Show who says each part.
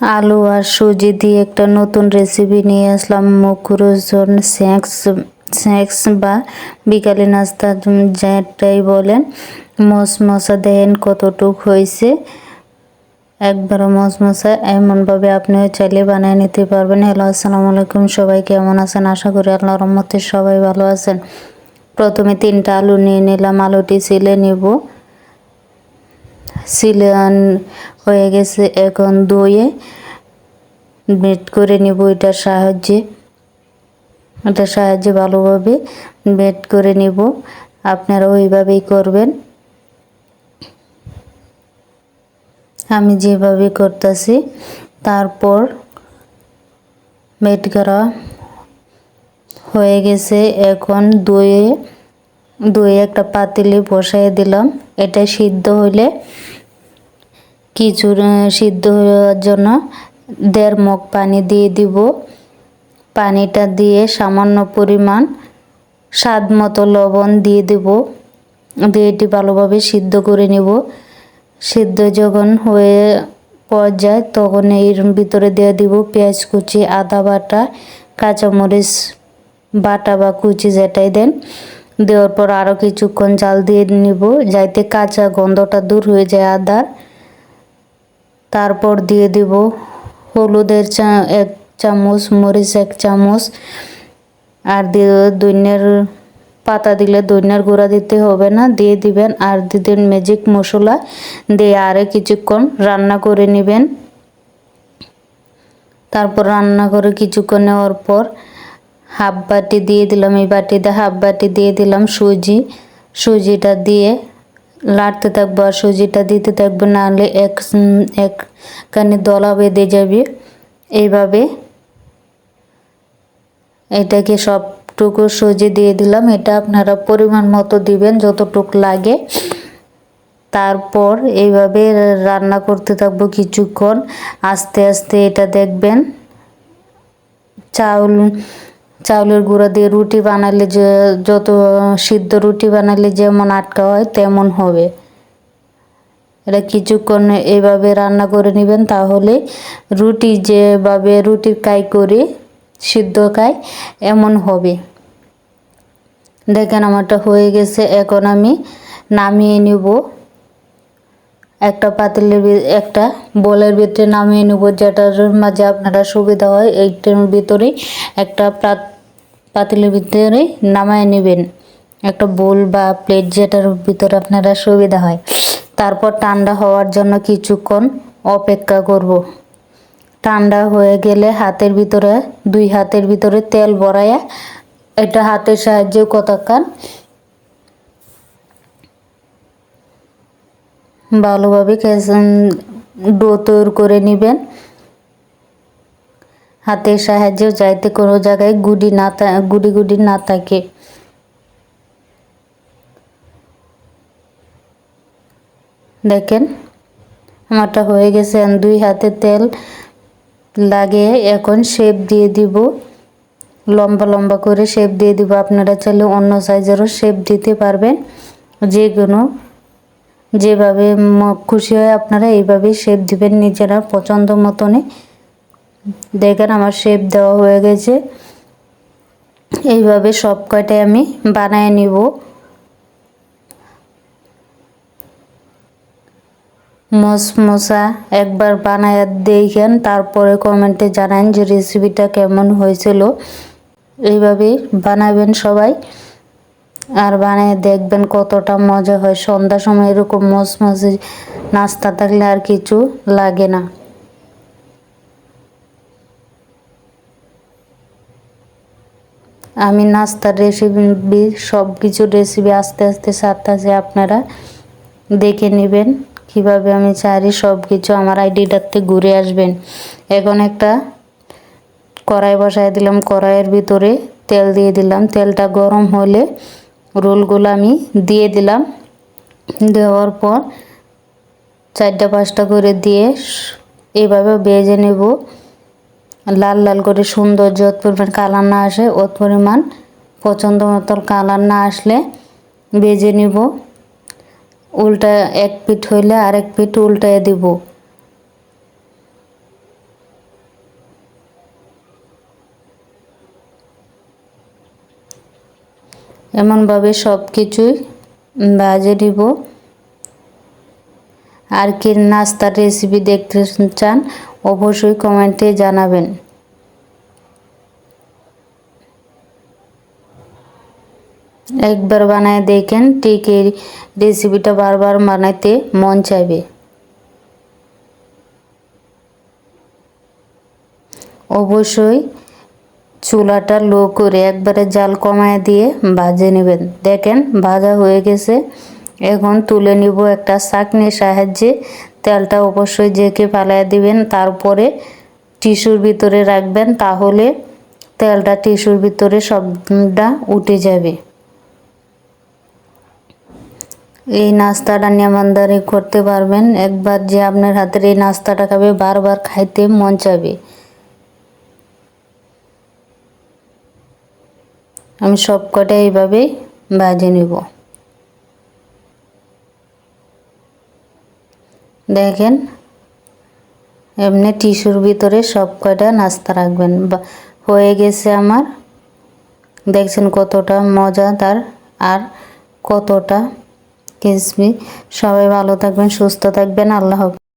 Speaker 1: আলু আর সুজি দিয়ে একটা নতুন রেসিপি নিয়ে আসলাম, মুখরোচন স্ন্যাক্স স্ন্যাক্স বা বিকালে নাস্তা যেটাই বলেন। মশমশা দেন কতটুক হয়েছে। একবার মশমশা এমনভাবে আপনিও চাইলে বানিয়ে নিতে পারবেন। হ্যালো, আসসালামু আলাইকুম। সবাই কেমন আছেন? আশা করি আল্লাহ রহমতে সবাই ভালো আছেন। প্রথমে তিনটা আলু নিয়ে নিলাম। আলুটি ছিলে নেব। সিলান হয়ে গেছে। এখন দইয়ে বেট করে নেব এটার সাহায্যে। এটার সাহায্যে ভালোভাবে বেট করে নেব। আপনারা ওইভাবেই করবেন। আমি যেভাবে করতেছি, তারপর বেট করা হয়ে গেছে। এখন দইয়ে দইয়ে একটা পাতিলে বসাই দিলাম। এটা সিদ্ধ হলে কিছু সিদ্ধ হওয়ার জন্য দেড় মগ পানি দিয়ে দিব। পানিটা দিয়ে সামান্য পরিমাণ স্বাদ মতো লবণ দিয়ে দেব। দিয়ে এটি ভালোভাবে সিদ্ধ করে নেব। সিদ্ধ যখন হয়ে পর্যায়, তখন এর ভিতরে দিয়ে দিব পেঁয়াজ কুচি, আদা বাটা, কাঁচামরিচ বাটা বা কুচি যেটাই দেন। দেওয়ার পর আরও কিছুক্ষণ জাল দিয়ে নিব, যাইতে কাঁচা গন্ধটা দূর হয়ে যায় আদার। তারপর দিয়ে দিব হলুদের চা, এক চামচ, মরিচ এক চামচ, আর দিয়ে দৈন্যের পাতা দিলে দৈন্যার গুঁড়া দিতে হবে না, দিয়ে দিবেন। আর দিবেন ম্যাজিক মশলা, দিয়ে আরে কিছুক্ষণ রান্না করে নেবেন। তারপর রান্না করে কিছুক্ষণ নেওয়ার পর হাফ বাটি দিয়ে দিলাম, এই বাটিতে হাফ বাটি দিয়ে দিলাম সুজি। সুজিটা দিয়ে লাড়তে থাকব আর সুজিটা দিতে থাকব, নাহলে এক একখানে দলা বেঁধে যাবে। এইভাবে এটাকে সবটুকু সুজি দিয়ে দিলাম। এটা আপনারা পরিমাণ মতো দিবেন, যতটুক লাগে। তারপর এইভাবে রান্না করতে থাকব কিছুক্ষণ। আস্তে আস্তে এটা দেখবেন, চাউল চাউলের গুঁড়া দিয়ে রুটি বানালে যে, যত সিদ্ধ রুটি বানালে যেমন আটকা হয়, তেমন হবে। এটা কিছুক্ষণ এভাবে রান্না করে নেবেন, তাহলে রুটি যেভাবে রুটির কাই করে সিদ্ধ খাই এমন হবে। দেখেন, আমারটা হয়ে গেছে, এখন আমি নামিয়ে নিব। একটা পাতিলের একটা বলের ভিতরে নামিয়ে নেব, যেটার মাঝে আপনারা সুবিধা হয় এইটার ভিতরেই একটা পাতিলের ভিতরে নামায় নেবেন একটা বোল বা প্লেট যেটার ভিতরে আপনারা সুবিধা হয় তারপর ঠান্ডা হওয়ার জন্য কিছুক্ষণ অপেক্ষা করব। ঠান্ডা হয়ে গেলে হাতের ভিতরে, দুই হাতের ভিতরে তেল বড়াইয়া এটা হাতের সাহায্যে কতক্ষণ ভালোভাবে ডো তৈরি করে নেবেন। হাতের সাহায্যে যাইতে কোনো জায়গায় গুডি না গুডি গুডি না থাকে। দেখেন, আমারটা হয়ে গেছে দুই হাতে তেল লাগে এখন শেপ দিয়ে দিব। লম্বা লম্বা করে শেপ দিয়ে দিব। আপনারা চাইলে অন্য সাইজেরও শেপ দিতে পারবেন। যে কোনো যেভাবে খুশি হয় আপনারা এইভাবেই শেপ দিবেন। নিজেরা পছন্দ মতনে দেখেন আমার শেপ দেওয়া হয়ে গেছে। এইভাবে সব কয়টাই আমি বানায় নিব। মশমশা একবার বানায় দেখেন, তারপরে কমেন্টে জানান যে রেসিপিটা কেমন হয়েছিল। এইভাবেই বানাবেন সবাই। আর বানিয়ে দেখবেন কতটা মজা হয়। সন্ধ্যার সময় এরকম মশমশে নাস্তা থাকলে আর কিছু লাগে না। আমি নাস্তার রেসিপি সব কিছু রেসিপি আস্তে আস্তে সারতেছি আপনারা দেখে নেবেন কীভাবে আমি চারি সব কিছু আমার আইডিটাতে ঘুরে আসবেন। এখন একটা কড়াই বসাই দিলাম। কড়াইয়ের ভিতরে তেল দিয়ে দিলাম। তেলটা গরম হলে রোলগুলো আমি দিয়ে দিলাম। দেওয়ার পর চারটা পাঁচটা করে দিয়ে এইভাবে বেজে নেব। লাল লাল করে সুন্দর যত পরিমাণ কালার না আসে ওত পরিমাণ পছন্দ মতো কালার না আসলে বেজে নিব। উল্টা এক পিঠ হইলে আরেক পিঠ উল্টায় দিব। এমনভাবে সব কিছুই বাজে নিব আর কি নাস্তার রেসিপি দেখতে চান, অবশ্যই কমেন্টে জানাবেন। একবার বানায় দেখেন, ঠিক এই রেসিপিটা বারবার বানাইতে মন চাইবে। অবশ্যই চুলাটা লো করে একবারে জাল কমায় দিয়ে ভাজে নেবেন। দেখেন, ভাজা হয়ে গেছে। এখন তুলে নিব একটা চাকনির সাহায্যে। তেলটা অবশ্যই জেকে পালায় দিবেন, তারপরে টিস্যুর ভিতরে রাখবেন, তাহলে তেলটা টিস্যুর ভিতরে সবটা উঠে যাবে। এই নাস্তাটা নিয়মানদারি করতে পারবেন। একবার যে আপনার হাতের এই নাস্তাটা খাবে, বারবার খাইতে মন চাবে আমি সব কটা এইভাবেই বাজে নেব। দেখেন, এমনি টিস্যুর ভিতরে সব কয়টা নাস্তা রাখবেন। হয়ে গেছে আমার। দেখছেন কতটা মজাদার আর কতটা কিসমি সবাই ভালো থাকবেন, সুস্থ থাকবেন। আল্লাহ